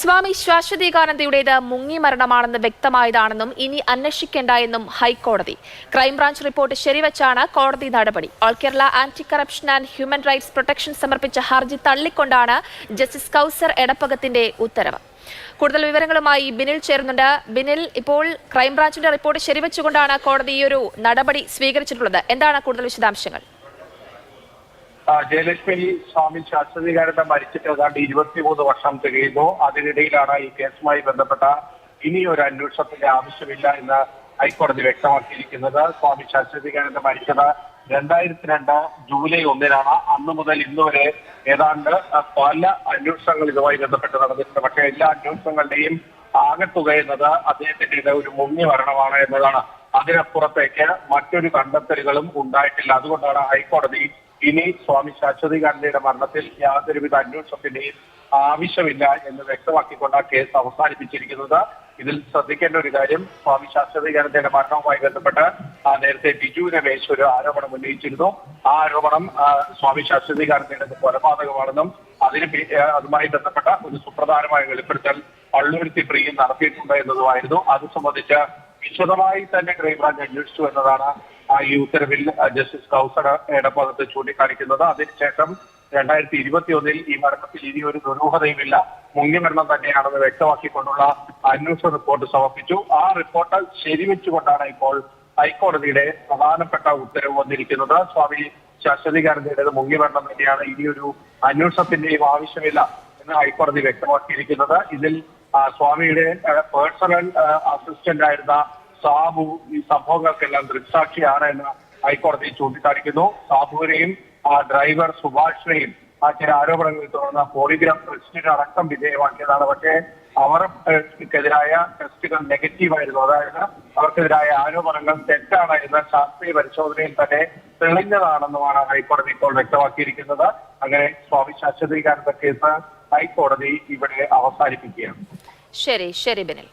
സ്വാമി ശാശ്വതീകാനന്ദയുടേത് മുങ്ങി മരണമാണെന്ന് വ്യക്തമായതാണെന്നും ഇനി അന്വേഷിക്കേണ്ട എന്നും ഹൈക്കോടതി. ക്രൈംബ്രാഞ്ച് റിപ്പോർട്ട് ശരിവച്ചാണ് കോടതി നടപടി. All Kerala anti corruption and human rights protection സമർപ്പിച്ച ഹർജി തള്ളിക്കൊണ്ടാണ് ജസ്റ്റിസ് കൗസർ എടപ്പകത്തിന്റെ ഉത്തരവ്. കൂടുതൽ വിവരങ്ങളുമായി ബിനിൽ ചേരുന്നുണ്ട്. ബിനിൽ ഇപ്പോൾ ക്രൈംബ്രാഞ്ചിന്റെ റിപ്പോർട്ട് ശരിവച്ചുകൊണ്ടാണ് കോടതി ഈ ഒരു നടപടി സ്വീകരിച്ചിട്ടുള്ളത്. എന്താണ് കൂടുതൽ വിശദാംശങ്ങൾ? ജയലക്ഷ്മി സ്വാമി ശാസ്ത്രീകാരന്റെ മരിച്ചിട്ട് ഏതാണ്ട് ഇരുപത്തിമൂന്ന് വർഷം തികയുന്നു. അതിനിടയിലാണ് ഈ കേസുമായി ബന്ധപ്പെട്ട ഇനി ഒരു അന്വേഷണത്തിന്റെ ആവശ്യമില്ല എന്ന് ഹൈക്കോടതി വ്യക്തമാക്കിയിരിക്കുന്നത്. സ്വാമി ശാസ്ത്രീകാരന്റെ മരിച്ചത് രണ്ടായിരത്തി രണ്ട് ജൂലൈ ഒന്നിനാണ്. അന്ന് മുതൽ ഇന്ന് വരെ ഏതാണ്ട് പല അന്വേഷണങ്ങൾ ഇതുമായി ബന്ധപ്പെട്ട് നടന്നിട്ടുണ്ട്. പക്ഷേ എല്ലാ അന്വേഷണങ്ങളുടെയും ആകെത്തുക എന്നത് അദ്ദേഹത്തിന്റെ ഒരു മുങ്ങി മരണമാണ് എന്നതാണ്. അതിനപ്പുറത്തേക്ക് മറ്റൊരു കണ്ടെത്തലുകളും ഉണ്ടായിട്ടില്ല. അതുകൊണ്ടാണ് ഹൈക്കോടതി ഇനി സ്വാമി ശാശ്വതികാനന്ദയുടെ മരണത്തിൽ യാതൊരുവിധ അന്വേഷണത്തിന്റെയും ആവശ്യമില്ല എന്ന് വ്യക്തമാക്കിക്കൊണ്ട് കേസ് അവസാനിപ്പിച്ചിരിക്കുന്നത്. ഇതിൽ ശ്രദ്ധിക്കേണ്ട ഒരു കാര്യം സ്വാമി ശാശ്വതികാനന്ദയുടെ മരണവുമായി ബന്ധപ്പെട്ട് നേരത്തെ ബിജു രമേശ് ഒരു ആരോപണം ഉന്നയിച്ചിരുന്നു. ആ ആരോപണം സ്വാമി ശാശ്വതികാനന്ദയുടെ കൊലപാതകമാണെന്നും അതിന് അതുമായി ബന്ധപ്പെട്ട ഒരു സുപ്രധാനമായ വെളിപ്പെടുത്തൽ പള്ളുരുത്തി പ്രിയം നടത്തിയിട്ടുണ്ട് എന്നതുമായിരുന്നു. അത് സംബന്ധിച്ച് വിശദമായി തന്നെ ക്രൈംബ്രാഞ്ച് അന്വേഷിച്ചു എന്നതാണ് ഈ ഉത്തരവിൽ ജസ്റ്റിസ് കൗസർ എടപ്പകത്ത് ചൂണ്ടിക്കാണിക്കുന്നത്. അതിനുശേഷം രണ്ടായിരത്തി ഇരുപത്തി ഒന്നിൽ ഈ മരണത്തിൽ ഇനി ഒരു ദുരൂഹതയുമില്ല. മുങ്ങിമരണം തന്നെയാണെന്ന് വ്യക്തമാക്കിക്കൊണ്ടുള്ള അന്വേഷണ റിപ്പോർട്ട് സമർപ്പിച്ചു. ആ റിപ്പോർട്ട് ശരിവെച്ചുകൊണ്ടാണ് ഇപ്പോൾ ഹൈക്കോടതിയുടെ പ്രധാനപ്പെട്ട ഉത്തരവ് വന്നിരിക്കുന്നത്. സ്വാമി ശാശ്വതികാരന്റേത് മുങ്ങിമരണം തന്നെയാണ്. ഇനിയൊരു അന്വേഷണത്തിന്റെയും ആവശ്യമില്ല എന്ന് ഹൈക്കോടതി വ്യക്തമാക്കിയിരിക്കുന്നത്. ഇതിൽ സ്വാമിയുടെ പേഴ്സണൽ അസിസ്റ്റന്റ് ആയിരുന്ന സാബു ഈ സംഭവങ്ങൾക്കെല്ലാം ദൃക്സാക്ഷിയാണ് എന്ന് ഹൈക്കോടതി ചൂണ്ടിക്കാണിക്കുന്നു. സാബുവിനെയും ആ ഡ്രൈവർ സുഭാഷിനെയും ആ ചില ആരോപണങ്ങളിൽ തുടർന്ന് പോളിഗ്രാഫ് ടെസ്റ്റിന് അടക്കം വിധേയമാക്കിയതാണ്. പക്ഷേ അവർക്കെതിരായ ടെസ്റ്റുകൾ നെഗറ്റീവ് ആയിരുന്നു. അതായത് അവർക്കെതിരായ ആരോപണങ്ങൾ തെറ്റാണ് എന്ന ശാസ്ത്രീയ പരിശോധനയിൽ തന്നെ തെളിഞ്ഞതാണെന്നുമാണ് ഹൈക്കോടതി ഇപ്പോൾ വ്യക്തമാക്കിയിരിക്കുന്നത്. അങ്ങനെ സ്വാമി ശാശ്വതീകാരന്റെ കേസ് ഹൈക്കോടതി ഇവിടെ അവസാനിപ്പിക്കുകയാണ്. ശരി ശരി ബിനിൽ.